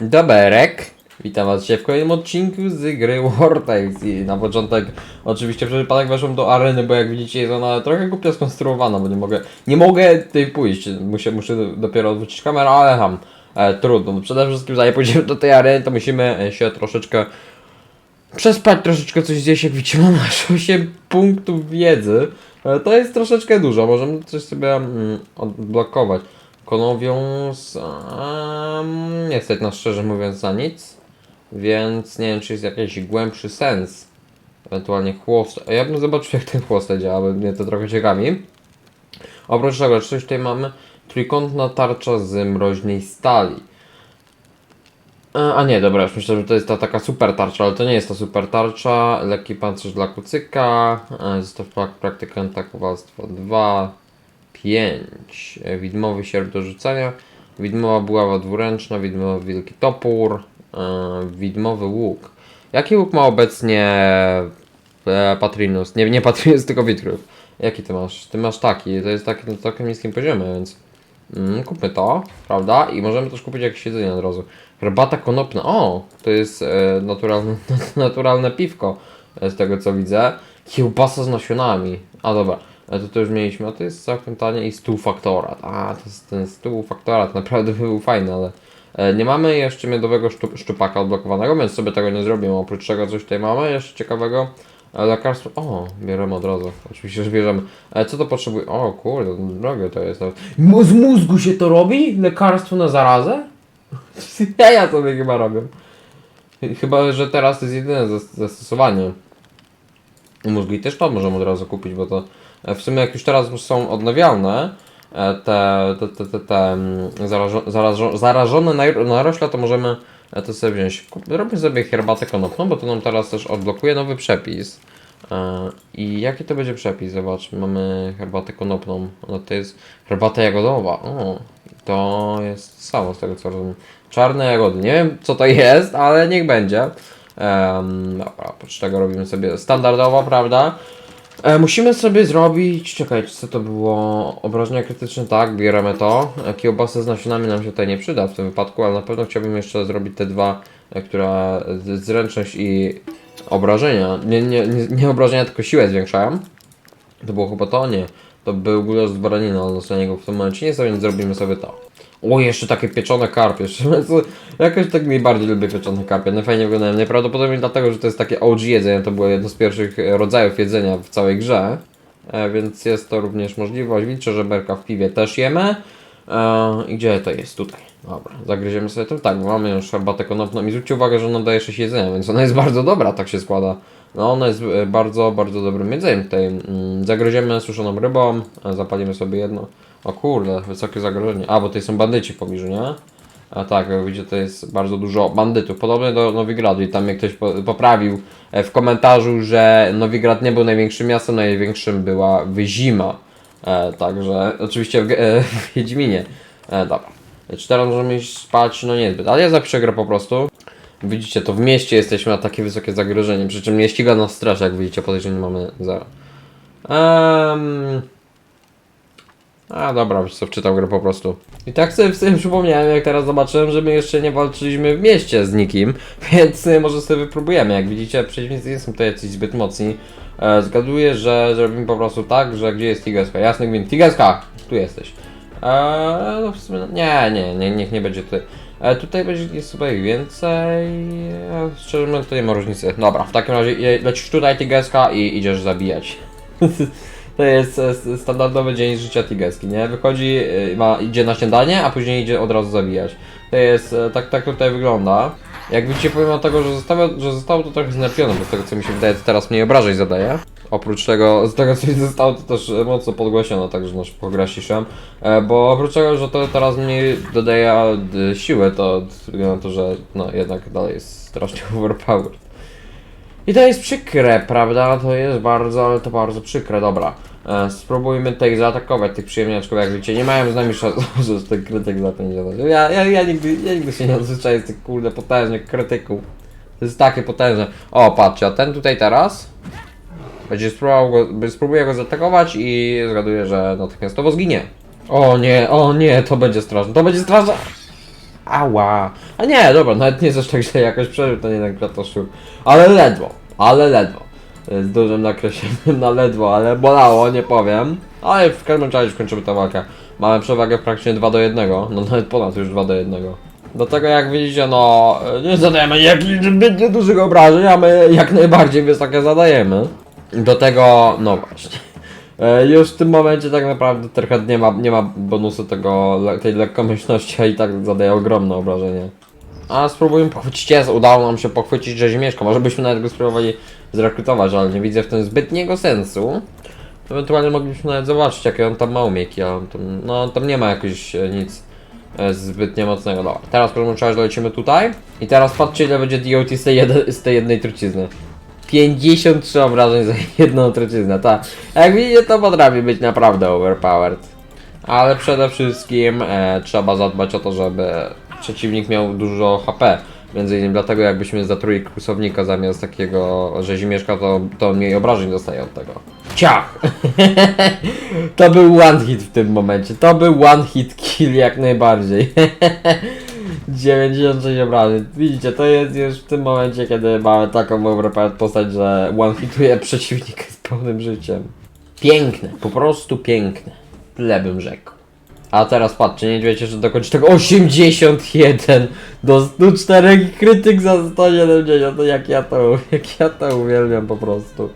Doberek. Witam was dzisiaj w kolejnym odcinku z gry Wartex i na początek oczywiście przez przypadek weszłem do areny, bo jak widzicie jest ona trochę głupio skonstruowana, bo nie mogę, nie mogę tutaj pójść, muszę, muszę dopiero odwrócić kamerę, ale ham, e, trudno. No Przede wszystkim zanim pójdziemy do tej areny, to musimy się troszeczkę przespać, troszeczkę coś zjeść, jak widzicie mam aż 8 punktów wiedzy. E, To jest troszeczkę dużo, możemy coś sobie mm, odblokować. Konowią z... Um, nie stać szczerze mówiąc na nic. Więc nie wiem, czy jest jakiś głębszy sens. Ewentualnie chłost. Ja bym zobaczył, jak ten chłost działa, bo mnie to trochę ciekawi. Oprócz tego, coś tutaj mamy? Trójkątna tarcza z mroźnej stali. E, A nie, dobra, już myślę, że to jest ta taka super tarcza, ale to nie jest ta super tarcza. Lekki pancerz dla kucyka. e, Zestaw prak- praktykanta kowalstwa 2. 5. E, Widmowy sierp do rzucania. Widmowa buława dwuręczna, widmowy wielki topór, e, widmowy łuk. Jaki łuk ma obecnie e, Patrinus? Nie, nie Patrinus, tylko Witrów. Jaki ty masz? Ty masz taki, to jest taki na całkiem niskim poziomie, więc mm, kupmy to, prawda? I możemy też kupić jakieś jedzenie od razu. Herbata konopna, o! To jest naturalne, naturalne piwko, z tego co widzę. Kiełbasa z nasionami. A dobra, e, to to już mieliśmy, a to jest całkiem tanie i stół faktorat. A, to jest ten stół faktorat, naprawdę był fajny, ale e, nie mamy jeszcze miodowego sztu, szczupaka odblokowanego, więc sobie tego nie zrobimy. Oprócz tego coś tutaj mamy jeszcze ciekawego. E, Lekarstwo. O, bierzemy od razu. Oczywiście, że bierzemy. E, co to potrzebuje? O, kurde, drogie to jest. Z mózgu się to robi? Lekarstwo na zarazę? ja, ja sobie chyba robię. Chyba, że teraz to jest jedyne zas- zastosowanie. Mózgi też to możemy od razu kupić, bo to w sumie jak już teraz są odnawialne e, te, te, te, te, te mm, zarażo, zarażo, zarażone narośla, to możemy e, to sobie wziąć. Robimy sobie herbatę konopną, bo to nam teraz też odblokuje nowy przepis. E, I jaki to będzie przepis? Zobacz, mamy herbatę konopną. No to jest herbata jagodowa. O, to jest samo z tego co rozumiem. Czarne jagody. Nie wiem co to jest, ale niech będzie. Um, dobra, oprócz tego robimy sobie standardowo, prawda? E, musimy sobie zrobić, czekajcie, co to było? Obrażenia krytyczne, tak, bierzemy to. E, Kiełbasa z nasionami nam się tutaj nie przyda w tym wypadku, ale na pewno chciałbym jeszcze zrobić te dwa, e, które zręczność i obrażenia. Nie, nie, nie, nie obrażenia, tylko siłę zwiększają. To było chyba to? Nie. To był gulasz z baraniny, ale na niego w tym momencie nie zrobimy sobie to. O, jeszcze takie pieczone karpie. Jakoś tak najbardziej lubię pieczone karpie. No fajnie wyglądają. Najprawdopodobniej dlatego, że to jest takie OG jedzenie. To było jedno z pierwszych rodzajów jedzenia w całej grze. E, więc jest to również możliwość. Wilcze żeberka w piwie też jemy. E, I gdzie to jest? Tutaj. Dobra, zagryziemy sobie to. Tak, mamy już herbatę konopną. I zwróćcie uwagę, że ona daje 6 jedzenia, więc ona jest bardzo dobra, tak się składa. No ona jest e, bardzo, bardzo dobrym jedzeniem tutaj. Mm, Zagryziemy suszoną rybą, e, zapalimy sobie jedno. O kurde, wysokie zagrożenie. A, bo tutaj są bandyci w pobliżu, nie? A tak, jak widzicie, to jest bardzo dużo bandytów. Podobnie do Nowigradu i tam mnie ktoś po, poprawił e, w komentarzu, że Nowigrad nie był największym miastem, największym była Wyzima. E, także oczywiście w, e, w Wiedźminie. E, dobra. Czy teraz możemy iść spać? No niezbyt, ale ja zapiszę grę po prostu. Widzicie, to w mieście jesteśmy na takie wysokie zagrożenie, przy czym nie ściga nas straż, jak widzicie, podejrzenie mamy zero. Ehm... A dobra, wiesz co, wczytał grę po prostu. I tak sobie, sobie przypomniałem, jak teraz zobaczyłem, że my jeszcze nie walczyliśmy w mieście z nikim, więc może sobie wypróbujemy. Jak widzicie, przeciwnicy nie są to jacyś zbyt mocni. E, zgaduję, że zrobimy po prostu tak, że gdzie jest Tigeska? Jasny gwint. Tigeska! Tu jesteś. E, no w sumie, nie, nie, nie, niech nie będzie tutaj. E, tutaj będzie jest chyba ich więcej. E, szczerze mówiąc, to nie ma różnicy. Dobra, w takim razie lecisz tutaj Tigeska i idziesz zabijać. To jest e, standardowy dzień życia Tigeski, nie? Wychodzi, y, ma, idzie na śniadanie, a później idzie od razu zabijać. To jest, e, tak, tak tutaj wygląda. Jak widzicie, pomimo tego, że zostało, że zostało to trochę znerfione, bo z tego co mi się wydaje, to teraz mniej obrażeń zadaje. Oprócz tego, z tego co mi zostało, to też e, mocno podgłośniono, także na szybko gra ciszę. E, bo oprócz tego, że to teraz mniej dodaje e, siły, to wygląda na to, że no jednak dalej jest strasznie overpowered. I to jest przykre, prawda? To jest bardzo, ale to bardzo przykre, dobra. E, spróbujmy tutaj zaatakować tych przyjemniaczków, jak widzicie, nie mają z nami szans, że ten krytyk za to nie zadaje. Ja, ja, ja, nigdy, ja nigdy się nie odzwyczaję z tych kurde potężnych krytyków. To jest takie potężne. O, patrzcie, a ten tutaj teraz będzie spróbował go, spróbuję go zaatakować i zgaduję, że natychmiastowo zginie. O nie, o nie, to będzie straszne, to będzie straszne. Ała. A nie, dobra, nawet nie aż tak, że jakoś przeżył ten jeden kratoszczur. Ale ledwo, ale ledwo. Z dużym nakreśleniem na ledwo, ale bolało, nie powiem. Ale w każdym razie kończymy tę walkę. Mamy przewagę praktycznie 2 do 1, no nawet ponad już 2 do 1. Do tego jak widzicie, no nie zadajemy jakichś zbyt dużych obrażeń, a my jak najbardziej wysokie zadajemy. Do tego, no właśnie. E, Już w tym momencie tak naprawdę trochę nie ma, nie ma bonusu tego, tej lekkomyślności, a i tak zadaje ogromne obrażenie. A spróbujmy pochwycić jest, udało nam się pochwycić rzezimieszka, może byśmy nawet go spróbowali zrekrutować, ale nie widzę w tym zbytniego sensu. Ewentualnie moglibyśmy nawet zobaczyć jakie on tam ma umiejki, ale tam, no tam nie ma jakoś e, nic e, zbytnio mocnego. Dobra, teraz proszę lecimy tutaj i teraz patrzcie ile będzie DOT z tej, jed- z tej jednej trucizny. 53 obrażeń za jedną truciznę, tak. Jak widzicie to potrafi być naprawdę overpowered. Ale przede wszystkim e, trzeba zadbać o to, żeby przeciwnik miał dużo HP. Między innymi dlatego jakbyśmy za trójkę kłusownika zamiast takiego rzezimieszka, to, to mniej obrażeń dostaje od tego. Ciach! to był one hit w tym momencie. To był one hit kill jak najbardziej. 96 obrażeń. Widzicie, to jest już w tym momencie, kiedy mamy taką overpowered postać, że one hituje przeciwnika z pełnym życiem. Piękne, po prostu piękne. Tyle bym rzekł. A teraz patrzcie, nie wiecie, że dokończy tego 81 do 104 i krytyk za 170. No jak ja to, jak ja to uwielbiam po prostu.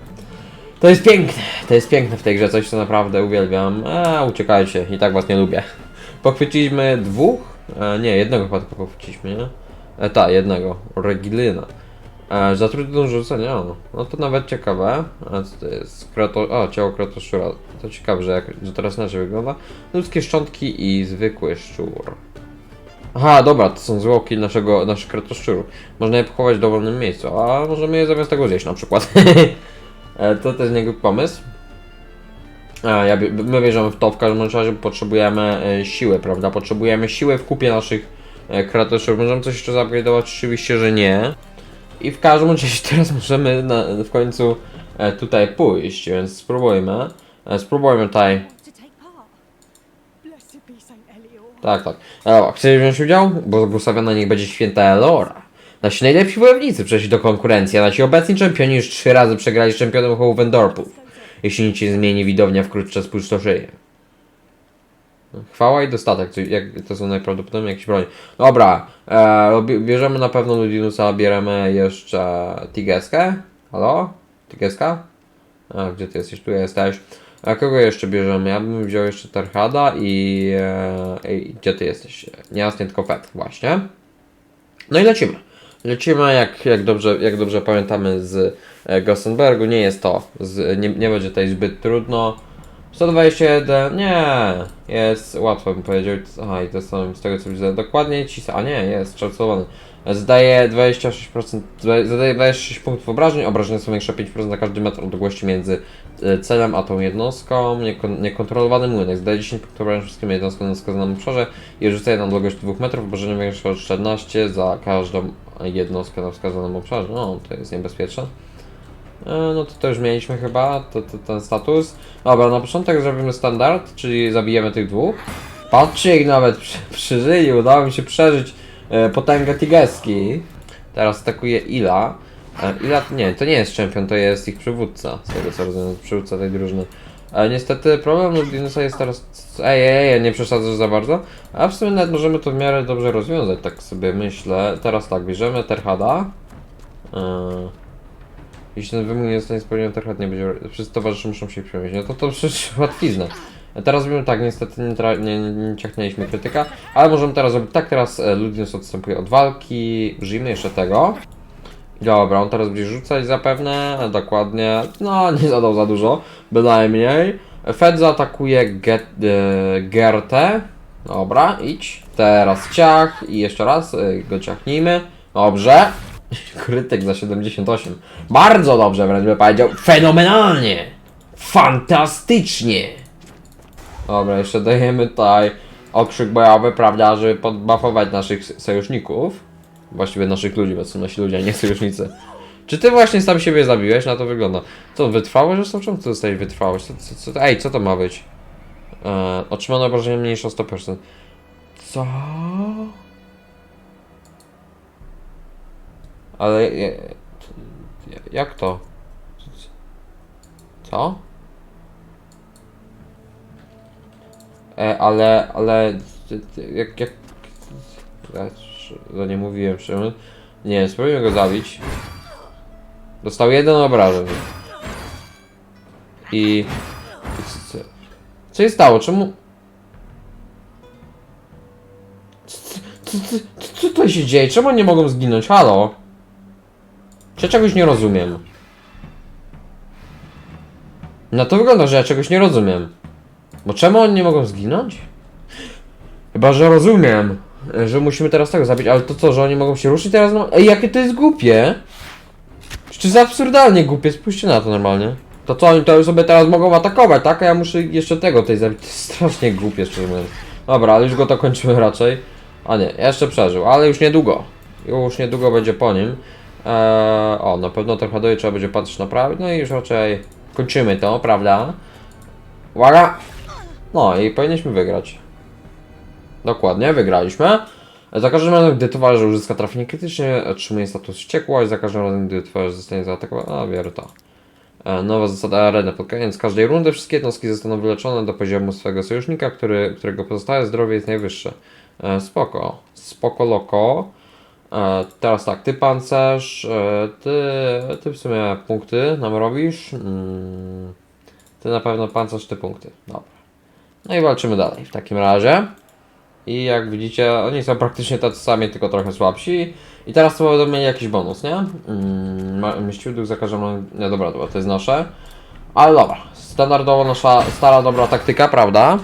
To jest piękne, to jest piękne w tej grze, coś co naprawdę uwielbiam. A uciekajcie, i tak was nie lubię. Pochwyciliśmy dwóch? E, nie, jednego chyba tylko pochwyciliśmy, nie? E, ta, jednego, Regilyna. E, za trudno rzucenie, o, no to nawet ciekawe. A co to jest? Krato, o, ciało kratoszczura. To ciekawe, że, jak, że teraz inaczej wygląda. Ludzkie szczątki i zwykły szczur. Aha, dobra, to są zwłoki naszego, naszych kratoszczurów. Można je pochować w dowolnym miejscu, a możemy je zamiast tego zjeść na przykład. E, to też niegłupi pomysł. Ja, my bierzemy w to w każdym razie, potrzebujemy e, siły, prawda? Potrzebujemy siły w kupie naszych e, kratoszczurów. Możemy coś jeszcze upgrade'ować? Oczywiście, że nie. I w każdym razie teraz możemy na, w końcu e, tutaj pójść, więc spróbujmy. Spróbujmy tutaj. Tak, tak. E, Dobra, chcesz wziąć udział? Bo błogosławiona niech będzie święta Elora. Nasi najlepsi wojownicy przeszli do konkurencji, a nasi obecni czempioni już trzy razy przegrali z czempionem Hołwendorpu. Jeśli nic się zmieni, widownia wkrótce spustoszeje. Chwała i dostatek, to, jak, to są najprawdopodobniej jakieś broń. Dobra, e, bierzemy na pewno Ludinusa, bieremy jeszcze Tigeskę. Halo? Tigeska? A, gdzie ty jesteś? Tu jesteś. A kogo jeszcze bierzemy? Ja bym wziął jeszcze Tarhada i, e, gdzie ty jesteś? Niejasnie tylko Fet, właśnie. No i lecimy. Lecimy jak, jak, dobrze, jak dobrze pamiętamy z e, Gothenburgu. Nie jest to, z, nie, nie będzie tutaj zbyt trudno. 121, nie, jest łatwo bym powiedział. Aha, i to są z tego co widzę. Dokładnie ci, a nie, jest szacowany. Zdaje 26%, zdaje- zadaje 26 punktów obrażeń. Obrażenia są większe o 5% na każdy metr odległości między e, celem a tą jednostką. Niekon, niekontrolowany młynek zdaje 10 punktów obrażeń wszystkim jednostkom na wskazanym obszarze i rzuca je na odległość 2 metrów. Obrażenia większe o 14 za każdą jednostkę na wskazanym obszarze. No, to jest niebezpieczne. E, No to już mieliśmy chyba, to, to, ten status. Dobra, na początek zrobimy standard, czyli zabijemy tych dwóch. Patrzcie, ich nawet przy, przeżyli, udało mi się przeżyć e, potęgę Tigeski. Teraz atakuje Ila. E, Ila, nie, to nie jest czempion, to jest ich przywódca, z tego co rozumiem, przywódca tej drużyny. E, niestety problem Ludinusa jest teraz... Ej, ej, ej, nie przesadzasz za bardzo. A w sumie nawet możemy to w miarę dobrze rozwiązać, tak sobie myślę. Teraz tak, bierzemy Terhada. E, jeśli ten wymóg nie zostanie spełniony, to nie będzie. Wszyscy towarzysze muszą się przemieścić. No to to przecież łatwizna. Teraz robimy tak, niestety nie, tra- nie, nie, ciachnęliśmy krytyka, ale możemy teraz zrobić tak, teraz e, Ludinus odstępuje od walki, użyjmy jeszcze tego. Dobra, on teraz będzie rzucać zapewne, dokładnie, no nie zadał za dużo, bynajmniej. Fed zaatakuje Get, e, Gertę, dobra, idź. Teraz ciach i jeszcze raz e, go ciachnijmy, dobrze. Krytyk za 78. Bardzo dobrze wręcz bym powiedział. Fenomenalnie! Fantastycznie! Dobra, jeszcze dajemy tutaj okrzyk bojowy, prawda, żeby podbuffować naszych sojuszników. Właściwie naszych ludzi, bo są nasi ludzie, a nie sojusznicy. Czy ty właśnie sam siebie zabiłeś? Na to wygląda. Co, wytrwałość został? Czemu ty dostałeś wytrwałość? Co, co, co, ej, co to ma być? Eee, otrzymane obrażenie mniejsze o 100%. Co? Ale... Jak to? Co? E, ale, ale... Jak, jak... Ja to nie mówiłem, Szymon. Nie, spróbujmy go zabić. Dostał jeden obrażeń. I... co, się stało? Czemu... Co, co, co, co, to się dzieje? Czemu nie mogą zginąć? Halo? Czy ja czegoś nie rozumiem? No to wygląda, że ja czegoś nie rozumiem. Bo czemu oni nie mogą zginąć? Chyba, że rozumiem, że musimy teraz tego zabić, ale to co, że oni mogą się ruszyć teraz? No, ej, jakie to jest głupie! Czy jest absurdalnie głupie, spójrzcie na to normalnie. To co, oni to sobie teraz mogą atakować, tak? A ja muszę jeszcze tego tej zabić. To jest strasznie głupie, szczerze mówiąc. Dobra, ale już go to kończymy raczej. A nie, jeszcze przeżył, ale już niedługo. Już niedługo będzie po nim. Eee, o, na pewno torpedoje trzeba będzie patrzeć naprawić, no i już raczej kończymy to, prawda? Uwaga! No i powinniśmy wygrać. Dokładnie, wygraliśmy. Za każdym razem, gdy towarzysz uzyska trafienie krytycznie, otrzymuje status wściekłość. Za każdym razem, gdy towarzysz zostanie zaatakowany, a biorę to. E, Nowa zasada areny. Pod koniec każdej rundy wszystkie jednostki zostaną wyleczone do poziomu swojego sojusznika, który, którego pozostałe zdrowie jest najwyższe. E, Spoko. Spoko loko. E, teraz tak, ty pancerz, e, ty, ty w sumie punkty nam robisz. Mm, ty na pewno pancerz, ty punkty. Dobra. No i walczymy dalej w takim razie. I jak widzicie, oni są praktycznie tacy sami, tylko trochę słabsi. I teraz to będą mieli jakiś bonus, nie? Mm, Mieścił duch za każdym. Nie, dobra, dobra, to jest nasze. Ale dobra, standardowo nasza stara dobra taktyka, prawda?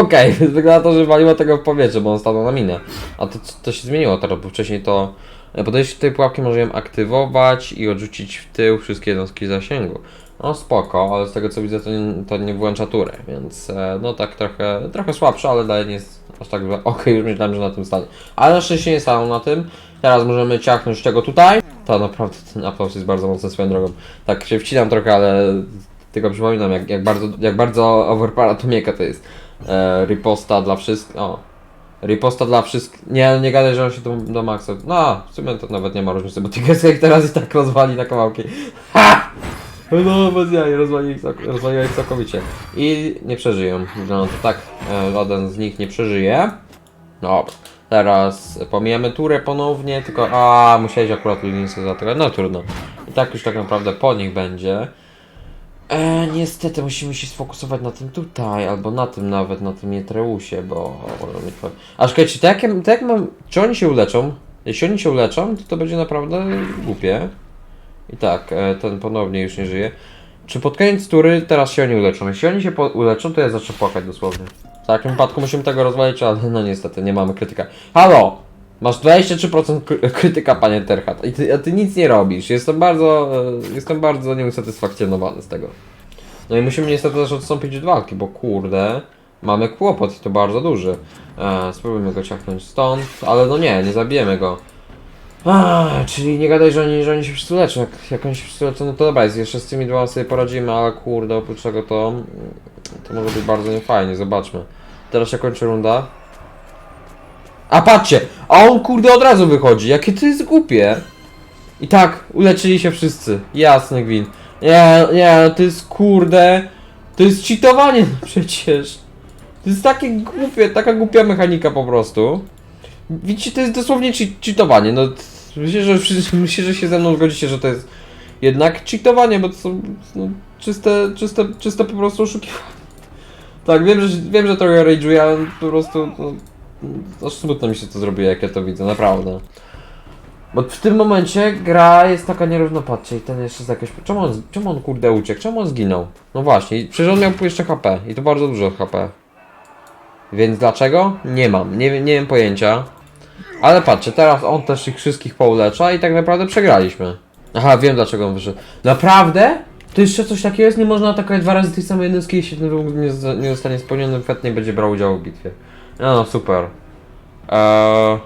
Okej, wygląda na to, że waliło tego w powietrze, bo on stanął na minę. A to, to się zmieniło teraz, bo wcześniej to... e, Podejście do tej pułapki możemy aktywować i odrzucić w tył wszystkie jednostki zasięgu. No spoko, ale z tego co widzę to nie, to nie włącza tury, więc e, no tak trochę, trochę słabsze, ale dalej nie jest aż tak. Okej, już myślałem, że na tym stanie. Ale na szczęście nie stanął na tym. Teraz możemy ciachnąć tego tutaj. To naprawdę ten aplauz jest bardzo mocny swoją drogą. Tak się wcinam trochę, ale tylko przypominam jak, jak bardzo, jak bardzo overpara to mieka to jest. E, riposta dla wszystkich. O. Riposta dla wszystkich. Nie, nie gadaj, że on się do, do maksa. No, w sumie to nawet nie ma różnicy, bo tych teraz i tak rozwali na kawałki. Ha! No, bez jaj, rozwaliła ich całkowicie. I nie przeżyją. No to tak, e, żaden z nich nie przeżyje. Dobra. Teraz pomijamy turę ponownie, tylko a musiałeś akurat Ludinsy zaatakować. No trudno. I tak już tak naprawdę po nich będzie. E, niestety musimy się sfokusować na tym tutaj, albo na tym nawet, na tym Jetreusie, bo... A czekajcie, to jak, ja- to jak mam... Czy oni się uleczą? Jeśli oni się uleczą, to to będzie naprawdę głupie. I tak, e, ten ponownie już nie żyje. Czy pod koniec tury teraz się oni uleczą? Jeśli oni się uleczą, to ja zacznę płakać dosłownie. W takim wypadku musimy tego rozwalić, ale no niestety nie mamy krytyka. Halo! Masz 23% kry- krytyka, panie Terchat, i ty, a ty nic nie robisz. Jestem bardzo, e, jestem bardzo nieusatysfakcjonowany z tego. No i musimy niestety też odstąpić od walki, bo kurde, mamy kłopot i to bardzo duży. E, spróbujmy go ciachnąć stąd, ale no nie, nie zabijemy go. A, czyli nie gadaj, że oni, że oni się wszyscy leczą. Jak, jak oni się wszyscy leczą, no to dobra, jest, jeszcze z tymi dwoma sobie poradzimy, ale kurde, oprócz tego to, to może być bardzo niefajnie, zobaczmy. Teraz się kończy runda. A patrzcie, a on kurde od razu wychodzi, jakie to jest głupie. I tak, uleczyli się wszyscy, jasny gwin. Nie, nie, to jest kurde, to jest cheatowanie przecież. To jest takie głupie, taka głupia mechanika po prostu. Widzicie, to jest dosłownie che- cheatowanie. No, myślę, że myślę, że się ze mną zgodzicie, że to jest jednak cheatowanie, bo to są no, czyste, czyste, czyste po prostu oszukiwanie. Tak, wiem, że, wiem, że trochę rage'uję, ale po prostu no, aż smutno mi się to zrobiło, jak ja to widzę, naprawdę. Bo w tym momencie gra jest taka nierówna, patrzcie, i ten jeszcze z jakiegoś... Czemu on, czemu on kurde uciekł? Czemu on zginął? No właśnie, przecież on miał jeszcze HP i to bardzo dużo HP. Więc dlaczego? Nie mam, nie, nie wiem pojęcia. Ale patrzcie, teraz on też ich wszystkich poulecza i tak naprawdę przegraliśmy. Aha, wiem dlaczego on wyszedł. Naprawdę? To jeszcze coś takiego jest? Nie można atakować dwa razy tej samej jednostki, jeśli ten wymóg nie, nie zostanie spełniony, Fet nie będzie brał udziału w bitwie. No, no super. Eee...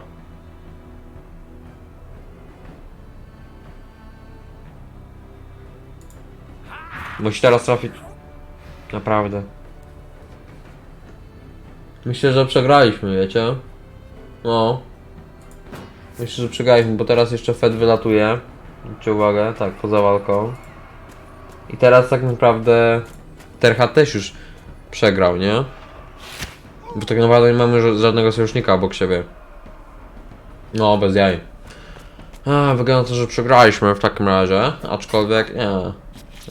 Musi teraz trafić. Naprawdę. Myślę, że przegraliśmy, wiecie? No. Myślę, że przegraliśmy, bo teraz jeszcze Fed wylatuje. Zwróćcie uwagę, tak, poza walką. I teraz tak naprawdę Terha też już przegrał, nie? Bo tak naprawdę nie mamy ża- żadnego sojusznika obok siebie. No, bez jaj. A, wygląda to, że przegraliśmy w takim razie, aczkolwiek nie.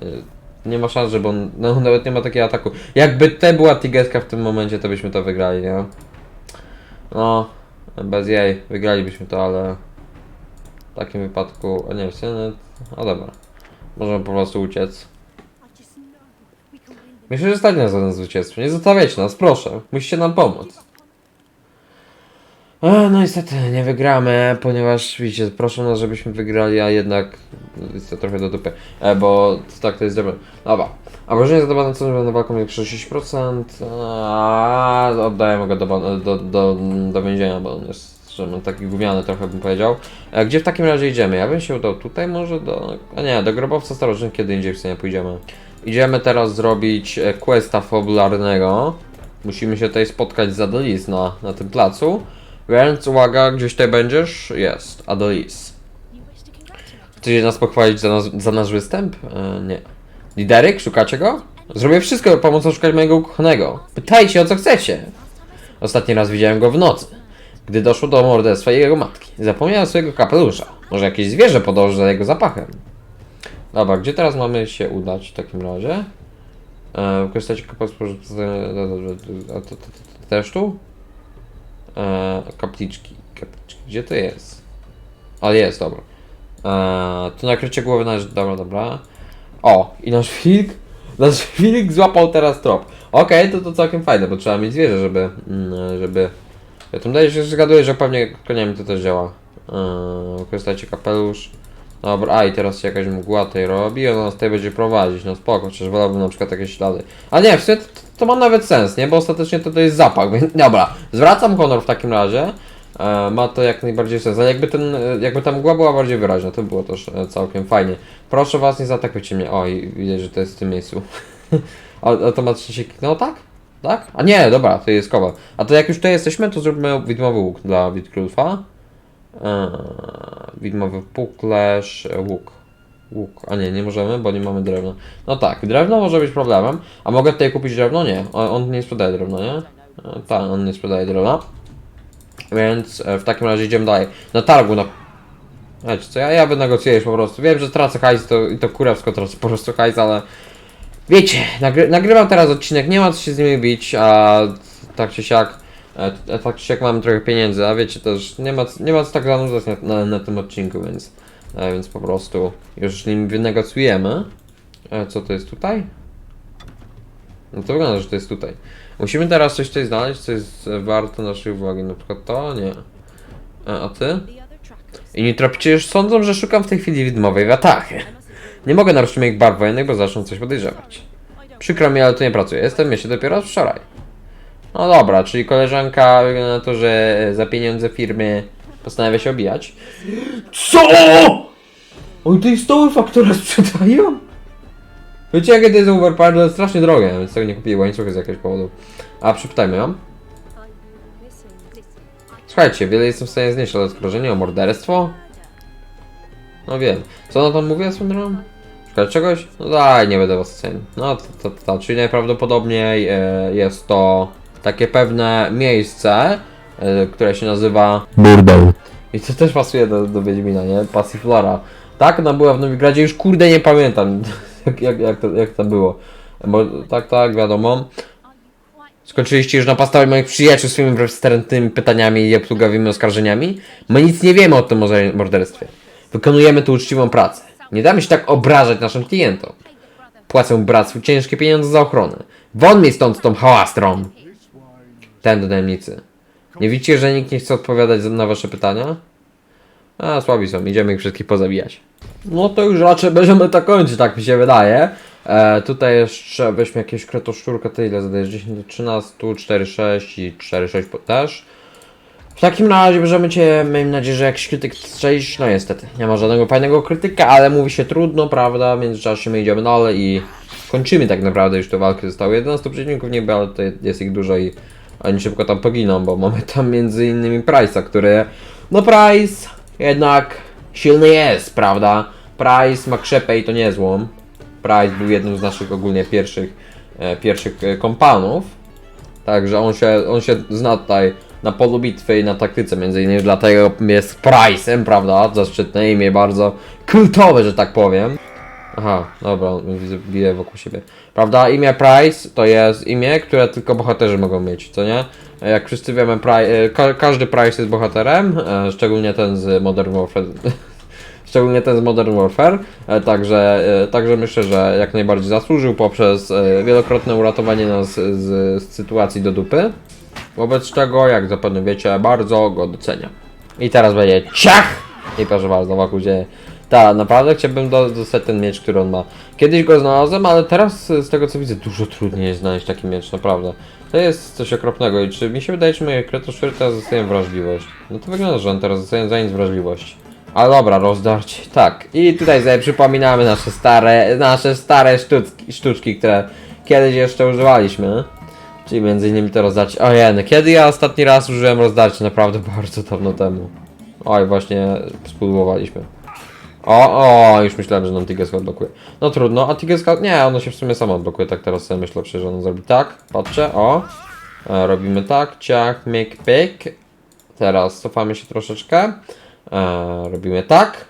Y, Nie ma szans, żeby on, no nawet nie ma takiego ataku. Jakby te była Tigeska w tym momencie, to byśmy to wygrali, nie? No, bez jej, wygralibyśmy to, ale w takim wypadku, a nie, w sumie, a dobra. Możemy po prostu uciec. Myślę, że stać nas za ten zwycięstwo. Nie zostawiajcie nas, proszę. Musicie nam pomóc. A, no niestety, nie wygramy, ponieważ widzicie, proszą nas, żebyśmy wygrali, a jednak jest to trochę do dupy. E, bo tak to jest dobre. Dobra. A wrażenie zadawane co na walką jak 60%. A, oddaję go do, do, do, do więzienia, bo on jest że no, taki gówniany trochę bym powiedział. E, gdzie w takim razie idziemy? Ja bym się udał tutaj może do... A nie, do grobowca starożytnych kiedy indziej w sumie pójdziemy. Idziemy teraz zrobić e, questa fabularnego. Musimy się tutaj spotkać z Adelis na, na tym placu. Więc uwaga, gdzieś tutaj będziesz? Jest, Adelis. Chcecie nas pochwalić za, nas, za nasz występ? E, nie. Lideryk, szukacie go? Zrobię wszystko, by pomóc szukać mojego ukochanego. Pytajcie o co chcecie. Ostatni raz widziałem go w nocy, gdy doszło do morderstwa jego matki. Zapomniałem swojego kapelusza. Może jakieś zwierzę podąży za jego zapachem. Dobra, gdzie teraz mamy się udać w takim razie? E, Wykorzystać też tu? E, kapliczki. Kapliczki. Gdzie to jest? Ale jest, dobra. Eee, tu nakrycie głowy nasz. Dobra, dobra. O, i nasz wilk. Nasz wilk złapał teraz trop. Okej, to to całkiem fajne, bo trzeba mieć zwierzę, żeby. mm, żeby. Ja tu daję się zgaduję, że pewnie koniami to też działa. Wykorzystajcie kapelusz. Dobra, a i teraz się jakaś mgła tutaj robi, ona nas tutaj będzie prowadzić, no spoko, chociaż wolałbym na przykład jakieś ślady. A nie, w sumie to, to ma nawet sens, nie? Bo ostatecznie to, to jest zapach, więc dobra, zwracam honor w takim razie. E, ma to jak najbardziej sens, ale jakby, ten, e, jakby ta mgła była bardziej wyraźna, to było też e, całkiem fajnie. Proszę was, nie zaatakujcie mnie. O, i widać, że to jest w tym miejscu. A- Automatycznie się kliknęło, tak? Tak? A nie, dobra, to jest kowa. A to jak już tutaj jesteśmy, to zróbmy widmowy łuk dla Witkrulfa. Eee, widmowy puklerz, łuk. Łuk. A nie, nie możemy, bo nie mamy drewna. No tak, drewno może być problemem. A mogę tutaj kupić drewno? Nie. On, nie sprzedaje drewna, nie? E, tak, on nie sprzedaje drewna. Więc e, w takim razie idziemy dalej. Na targu, na... Wiecie co, ja, ja wynegocjuję po prostu. Wiem, że tracę hajs to, i to kurewsko tracę po prostu hajs, ale... Wiecie, nagry nagrywam teraz odcinek, nie ma co się z nimi bić, a tak czy siak... E, tak czy siak mamy trochę pieniędzy, a wiecie też, nie ma, nie ma co tak zanudzać na, na, na tym odcinku, więc... Więc po prostu już nim wynegocjujemy. E, co to jest tutaj? No to wygląda, że to jest tutaj. Musimy teraz coś tutaj znaleźć, co jest warte naszej uwagi. Na przykład to? Nie. A, a ty? Trackers. Inni trapicie już sądzą, że szukam w tej chwili widmowej watachy. Nie mogę naruszyć moich barw wojennych, bo zaczną coś podejrzewać. Przykro mi, ale tu nie pracuję. Jestem w mieście dopiero od wczoraj. No dobra, czyli koleżanka wygląda na to, że za pieniądze firmy postanawia się obijać. CO?! Oj, tej stoły faktura sprzedają? Wiecie jakie to jest overpowered? To jest strasznie drogie, więc tego nie kupiłem, łańcuchy z jakiegoś powodu. A przypytajmy ją. Słuchajcie, wiele jestem w stanie znieść, ale skoro że nie o morderstwo? No wiem. Co tam mówiła swoją drogą? Szukać czegoś? No daj, nie będę was ocenił. No to, to, to, czyli najprawdopodobniej e, jest to takie pewne miejsce, e, które się nazywa Burdel. i to też pasuje do, do Wiedźmina, nie? Passiflora. Tak, ona była w Nowigradzie, już kurde nie pamiętam jak, jak, jak, to, jak to było. Bo tak, tak, wiadomo. Skończyliście już napastować moich przyjaciół swoimi wstrętnymi pytaniami i plugawymi oskarżeniami? My nic nie wiemy o tym morderstwie. Wykonujemy tu uczciwą pracę. Nie damy się tak obrażać naszym klientom. Płacę bractwu ciężkie pieniądze za ochronę. Won mi stąd z tą hałastrą! Ten do tajemnicy. Nie widzicie, że nikt nie chce odpowiadać na wasze pytania? A, słabi są, idziemy ich wszystkich pozabijać. No to już raczej będziemy to kończyć, tak mi się wydaje. E, tutaj jeszcze weźmy jakiegoś kretoszczurka, to ile zadajesz? 10 do 13, 4, 6 i 4, 6 po- też. W takim razie bierzemy cię, mam nadzieję, że jakiś krytyk strzelisz. No niestety, nie ma żadnego fajnego krytyka, ale mówi się trudno, prawda? W międzyczasie my idziemy dalej i kończymy tak naprawdę już tę walkę. Zostało 11 przeciwników niby, ale to jest ich dużo i oni szybko tam poginą, bo mamy tam między innymi Price'a, który... No Price jednak silny jest, prawda? Price ma krzepę i to niezłą. Price był jednym z naszych ogólnie pierwszych, e, pierwszych e, kompanów. Także on się, on się zna tutaj na polu bitwy i na taktyce, między innymi dlatego jest Price'em, prawda? Zaszczytne imię, bardzo kultowe, że tak powiem. Aha, dobra, biję wokół siebie. Prawda, imię Price to jest imię, które tylko bohaterzy mogą mieć, co nie? Jak wszyscy wiemy, e, ka każdy Price jest bohaterem, e, szczególnie ten z Modern Warfare. Szczególnie ten z Modern Warfare, e, także, także myślę, że jak najbardziej zasłużył poprzez wielokrotne uratowanie nas z, z sytuacji do dupy. Wobec czego, jak zapewne wiecie, bardzo go doceniam. I teraz będzie ciach! I proszę bardzo, wokół dzieje. Tak, naprawdę chciałbym do- dostać ten miecz, który on ma. Kiedyś go znalazłem, ale teraz z tego co widzę, dużo trudniej jest znaleźć taki miecz, naprawdę. To jest coś okropnego i czy mi się wydaje, czy moje Kretoszwyr teraz dostaję wrażliwość? No to wygląda, że on teraz dostaje za nic wrażliwość. Ale dobra, rozdarcie. Tak. I tutaj sobie przypominamy nasze stare, nasze stare sztuczki, sztuczki, które kiedyś jeszcze używaliśmy. Czyli między innymi to rozdarcie. Ojej, kiedy ja ostatni raz użyłem rozdarcia? Naprawdę bardzo dawno temu. Oj, właśnie spudłowaliśmy. O, o, już myślałem, że nam Tigeska odblokuje. No trudno, a Tigeska, nie, ono się w sumie samo odblokuje, tak teraz sobie myślę, przecież ono zrobi tak, patrzę, o. E, robimy tak, ciach, myk, pyk. Teraz cofamy się troszeczkę. E, robimy tak.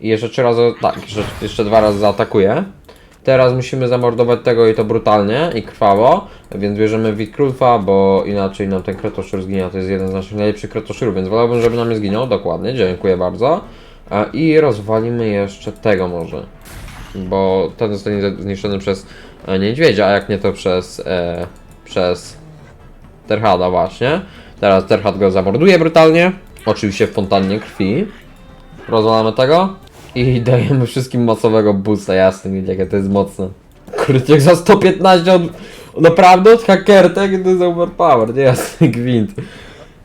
I jeszcze trzy razy, tak, jeszcze, jeszcze dwa razy zaatakuję. Teraz musimy zamordować tego i to brutalnie i krwawo, więc bierzemy Witkrufa, bo inaczej nam ten kretoszur zginie, to jest jeden z naszych najlepszych kretoszurów, więc wolałbym, żeby nam nie zginął, dokładnie, dziękuję bardzo. I rozwalimy jeszcze tego może, bo ten zostanie zniszczony przez e, niedźwiedzia, a jak nie to przez, e, przez Terhada właśnie. Teraz Terhad go zamorduje brutalnie, oczywiście w fontannie krwi. Rozwalamy tego i dajemy wszystkim masowego boosta, jasne, jakie to jest mocne. Kurde, za 115 od... Naprawdę od hakertek to jest overpower, nie jasny gwint.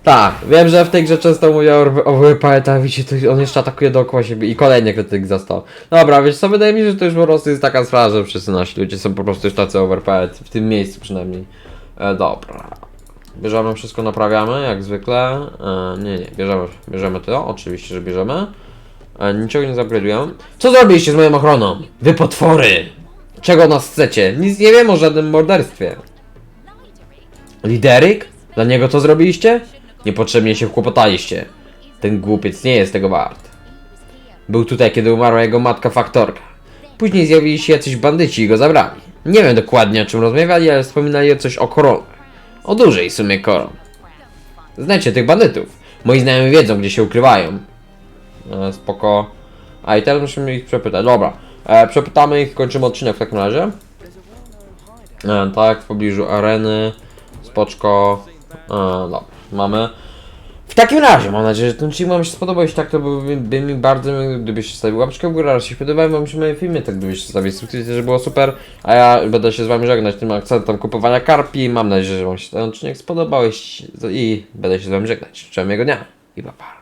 Tak, wiem, że w tej grze często mówię o over- overpower, a widzicie, on jeszcze atakuje dookoła siebie i kolejny krytyk został. Dobra, wiesz co, wydaje mi się, że to już po prostu jest taka sprawa, że wszyscy nasi ludzie są po prostu już tacy overpowered, w tym miejscu przynajmniej. E, dobra. Bierzemy wszystko, naprawiamy, jak zwykle. E, nie, nie, bierzemy, bierzemy to, oczywiście, że bierzemy. E, niczego nie zaupgrade'uję. Co zrobiliście z moją ochroną? Wy potwory! Czego nas chcecie? Nic nie wiem o żadnym morderstwie. Lideryk? Dla niego to zrobiliście? Niepotrzebnie się wkłopotaliście. Ten głupiec nie jest tego wart. Był tutaj, kiedy umarła jego matka faktorka. Później zjawili się jacyś bandyci i go zabrali. Nie wiem dokładnie o czym rozmawiali, ale wspominali coś o koronach. O dużej sumie koron. Znajdźcie tych bandytów. Moi znajomi wiedzą, gdzie się ukrywają. E, spoko. A i teraz musimy ich przepytać. Dobra. E, przepytamy ich, kończymy odcinek w takim razie. E, tak, w pobliżu areny. Spoczko. E, dobra, mamy. W takim razie, mam nadzieję, że ten odcinek Wam się spodobał. Jeśli tak, to byłby by mi bardzo miło, gdybyście zostawili łapeczkę w górę, się podobają Wam się moje filmy, tak gdybyście zostawili subskrypcję, że było super. A ja będę się z Wami żegnać tym akcentem kupowania karpi. Mam nadzieję, że Wam się ten odcinek spodobał i będę się z Wami żegnać. Życzę miłego dnia i pa pa.